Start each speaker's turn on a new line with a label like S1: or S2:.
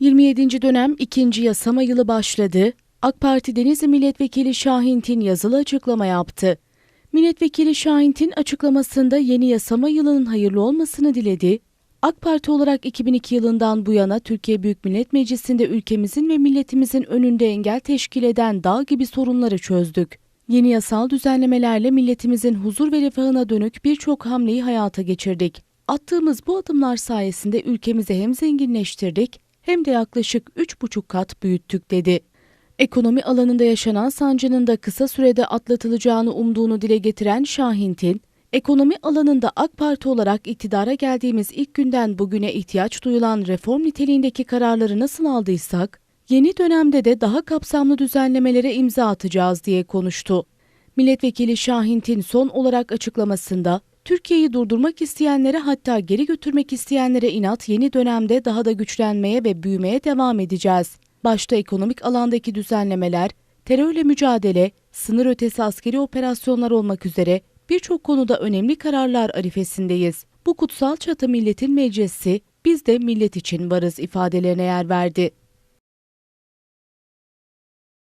S1: 27. dönem 2. yasama yılı başladı. AK Parti Denizli Milletvekili Şahin Tin yazılı açıklama yaptı. Milletvekili Şahin Tin açıklamasında yeni yasama yılının hayırlı olmasını diledi. AK Parti olarak 2002 yılından bu yana Türkiye Büyük Millet Meclisi'nde ülkemizin ve milletimizin önünde engel teşkil eden dağ gibi sorunları çözdük. Yeni yasal düzenlemelerle milletimizin huzur ve refahına dönük birçok hamleyi hayata geçirdik. Attığımız bu adımlar sayesinde ülkemizi hem zenginleştirdik hem de yaklaşık 3,5 kat büyüttük dedi. Ekonomi alanında yaşanan sancının da kısa sürede atlatılacağını umduğunu dile getiren Şahin Tin, ekonomi alanında AK Parti olarak iktidara geldiğimiz ilk günden bugüne ihtiyaç duyulan reform niteliğindeki kararları nasıl aldıysak, yeni dönemde de daha kapsamlı düzenlemelere imza atacağız diye konuştu. Milletvekili Şahin Tin son olarak açıklamasında, Türkiye'yi durdurmak isteyenlere hatta geri götürmek isteyenlere inat yeni dönemde daha da güçlenmeye ve büyümeye devam edeceğiz. Başta ekonomik alandaki düzenlemeler, terörle mücadele, sınır ötesi askeri operasyonlar olmak üzere birçok konuda önemli kararlar arifesindeyiz. Bu kutsal çatı milletin meclisi, biz de millet için varız ifadelerine yer verdi.